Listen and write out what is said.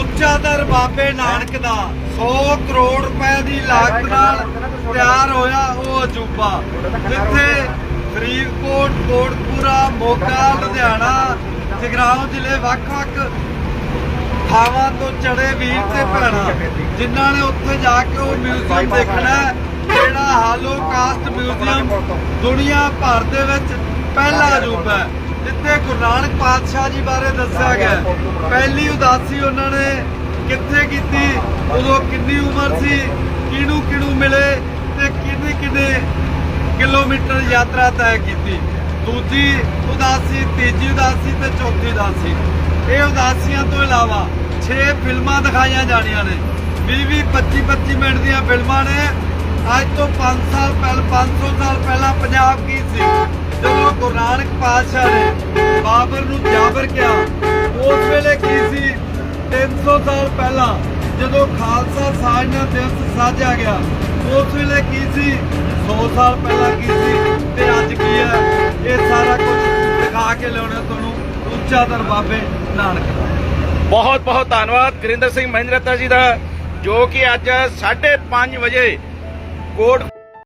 ਉੱਚਾਦਰ ਬਾਬੇ ਨਾਨਕ ਦਾ 100 ਕਰੋੜ ਰੁਪਏ ਦੀ ਲਾਗਤ ਨਾਲ ਤਿਆਰ ਹੋਇਆ ਉਹ ਅਜੂਬਾ। ਜਿੱਥੇ ਫਰੀਦਕੋਟ ਕੋਟਪੂਰਾ ਮੋਗਾ ਲੁਧਿਆਣਾ ਜਗਰਾਉਂ ਜ਼ਿਲ੍ਹੇ ਵੱਖ-ਵੱਖ ਥਾਵਾਂ ਤੋਂ ਚੜੇ ਵੀਰ ਤੇ ਭੈਣਾਂ ਜਿਨ੍ਹਾਂ ਨੇ ਉੱਥੇ ਜਾ ਕੇ ਉਹ ਮਿਊਜ਼ੀਅਮ ਦੇਖਣਾ ਹੈ, ਜਿਹੜਾ ਹਾਲੋਕਾਸਟ ਮਿਊਜ਼ੀਅਮ ਦੁਨੀਆ ਭਰ ਦੇ ਵਿੱਚ ਪਹਿਲਾ ਅਜੂਬਾ ਹੈ। ਜਿੱਥੇ ਗੁਰੂ ਨਾਨਕ ਪਾਤਸ਼ਾਹ ਜੀ ਬਾਰੇ ਦੱਸਿਆ ਗਿਆ। ਪਹਿਲੀ ਉਦਾਸੀ ਉਹਨਾਂ ਨੇ ਕਿੱਥੇ ਕੀਤੀ ਉਦੋਂ ਕਿੰਨੀ ਉਮਰ ਸੀ ਕਿਹਨੂੰ ਕਿਹਨੂੰ ਮਿਲੇ ਤੇ ਕਿੰਨੇ ਕਿੰਨੇ ਕਿਲੋਮੀਟਰ ਯਾਤਰਾ ਤੈਅ ਕੀਤੀ। ਦੂਜੀ ਉਦਾਸੀ ਤੀਜੀ ਉਦਾਸੀ ਤੇ ਚੌਥੀ ਉਦਾਸੀ। ਇਹ ਉਦਾਸੀਆਂ ਤੋਂ ਇਲਾਵਾ 6 ਫਿਲਮਾਂ ਦਿਖਾਈਆਂ ਜਾਣੀਆਂ ਨੇ। 20 20 25 25 ਮਿੰਟ ਦੀਆਂ ਫਿਲਮਾਂ ਨੇ। ਅੱਜ ਤੋਂ 5 ਸਾਲ ਪਹਿਲ 500 ਸਾਲ ਪਹਿਲਾਂ ਪੰਜਾਬ ਕੀ ਸੀ? ਜਦੋਂ ਗੁਰੂ ਨਾਨਕ ਪਾਤਸ਼ਾਹ ਨੇ ਬਾਬਰ ਨੂੰ ਜਾਬਰ ਕਿਹਾ, ਉਸ ਵੇਲੇ ਕੀ ਸੀ? 300 ਸਾਲ ਪਹਿਲਾਂ ਜਦੋਂ ਖਾਲਸਾ ਸਾਜਨਾ ਦਿਵਸ ਸਾਜਿਆ ਗਿਆ, ਉਸ ਵੇਲੇ ਕੀ ਸੀ? 100 ਸਾਲ ਪਹਿਲਾਂ ਕੀ ਸੀ? ਤੇ ਅੱਜ ਕੀ ਹੈ? ਇਹ ਸਾਰਾ ਕੁਝ ਦਿਖਾ ਕੇ ਲਿਆਉਣਾ ਤੁਹਾਨੂੰ ਉੱਚਾ ਦਰ ਬਾਬੇ ਨਾਨਕ ਦਾ। ਬਹੁਤ ਬਹੁਤ ਧੰਨਵਾਦ ਗੁਰਿੰਦਰ ਸਿੰਘ ਮਹਿੰਦਰਤਾ ਜੀ ਦਾ, ਜੋ ਕਿ ਅੱਜ 5:30 ਵਜੇ ਕੋਟ